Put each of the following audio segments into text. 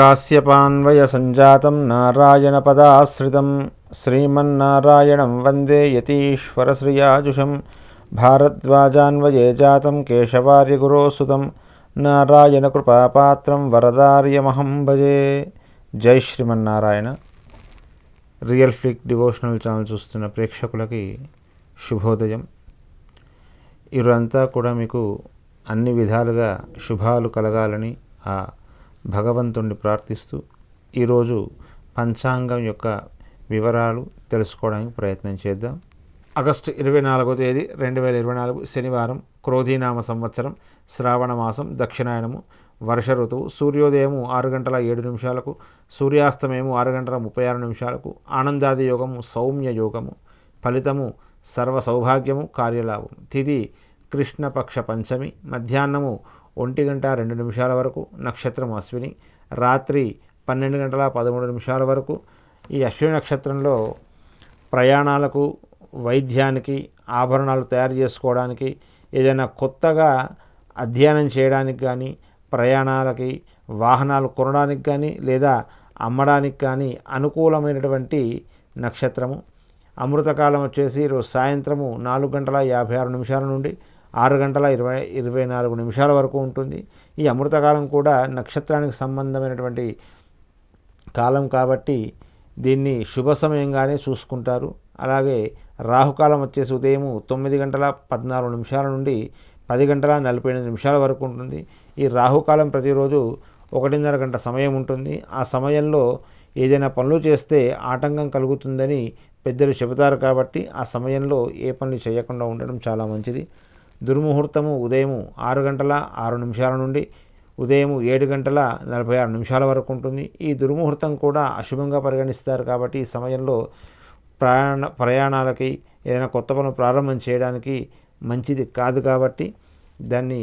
काश्यपान्वयसञ्जातं नारायणपदाश्रितं श्रीमन्नारायणं భారద్వాజాన్వయే జాతం కేశవార్య जातं నారాయణ కృపాపాత్రం వరదార్యమహం భజే జై Srimannarayana real flick devotional channel చూస్తున్న ప్రేక్షకులకి శుభోదయం. ఇరంతా కూడా మీకు అన్ని విధాలుగా శుభాలు కలగాలని ఆ భగవంతుణ్ణి ప్రార్థిస్తూ ఈరోజు పంచాంగం యొక్క వివరాలు తెలుసుకోవడానికి ప్రయత్నం చేద్దాం. ఆగస్టు ఇరవై నాలుగో తేదీ రెండు వేల ఇరవై నాలుగు శనివారం క్రోధీనామ సంవత్సరం శ్రావణ మాసం దక్షిణాయనము వర్ష ఋతువు సూర్యోదయము ఆరు గంటల ఏడు నిమిషాలకు సూర్యాస్తమయము ఆరు గంటల ముప్పై ఆరు నిమిషాలకు ఆనందాది యోగము సౌమ్య యోగము ఫలితము సర్వ సౌభాగ్యము కార్యలాభం తిది కృష్ణపక్ష పంచమి మధ్యాహ్నము ఒంటి గంట రెండు నిమిషాల వరకు నక్షత్రం అశ్విని. రాత్రి పన్నెండు గంటల పదమూడు నిమిషాల వరకు. ఈ అశ్విని నక్షత్రంలో ప్రయాణాలకు వైద్యానికి ఆభరణాలు తయారు చేసుకోవడానికి ఏదైనా కొత్తగా అధ్యయనం చేయడానికి కానీ ప్రయాణాలకి వాహనాలు కొనడానికి కానీ లేదా అమ్మడానికి కానీ అనుకూలమైనటువంటి నక్షత్రము. అమృతకాలం వచ్చేసి రోజు సాయంత్రము నాలుగు గంటల యాభై ఆరు నిమిషాల నుండి ఆరు గంటల ఇరవై ఇరవై నాలుగు నిమిషాల వరకు ఉంటుంది. ఈ అమృతకాలం కూడా నక్షత్రానికి సంబంధమైనటువంటి కాలం కాబట్టి దీన్ని శుభ సమయంగానే చూసుకుంటారు. అలాగే రాహుకాలం వచ్చేసి ఉదయం తొమ్మిది గంటల పద్నాలుగు నిమిషాల నుండి పది గంటల నలభై ఎనిమిది నిమిషాల వరకు ఉంటుంది. ఈ రాహుకాలం ప్రతిరోజు ఒకటిన్నర గంట సమయం ఉంటుంది. ఆ సమయంలో ఏదైనా పనులు చేస్తే ఆటంకం కలుగుతుందని పెద్దలు చెబుతారు కాబట్టి ఆ సమయంలో ఏ పనులు చేయకుండా ఉండడం చాలా మంచిది. దుర్ముహూర్తము ఉదయం ఆరు గంటల ఆరు నిమిషాల నుండి ఉదయం ఏడు గంటల నలభై ఆరు నిమిషాల వరకు ఉంటుంది. ఈ దుర్ముహూర్తం కూడా అశుభంగా పరిగణిస్తారు కాబట్టి ఈ సమయంలో ప్రయాణ ప్రయాణాలకి ఏదైనా కొత్త పనులు ప్రారంభం చేయడానికి మంచిది కాదు కాబట్టి దాన్ని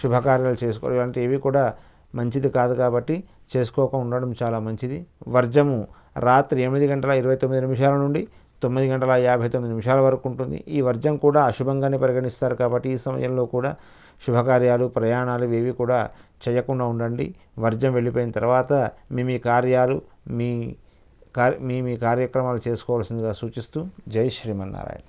శుభకార్యాలు చేసుకోవడం ఇలాంటివి కూడా మంచిది కాదు కాబట్టి చేసుకోక ఉండడం చాలా మంచిది. వర్జము రాత్రి ఎనిమిది గంటల ఇరవై తొమ్మిది నిమిషాల నుండి తొమ్మిది గంటల యాభై తొమ్మిది నిమిషాల వరకు ఉంటుంది. ఈ వర్జం కూడా అశుభంగానే పరిగణిస్తారు కాబట్టి ఈ సమయంలో కూడా శుభకార్యాలు ప్రయాణాలు ఇవి కూడా చేయకుండా ఉండండి. వర్జం వెళ్ళిపోయిన తర్వాత మీ మీ కార్యాలు మీ మీ మీ కార్యక్రమాలు చేసుకోవాల్సిందిగా సూచిస్తూ జై శ్రీమన్నారాయణ.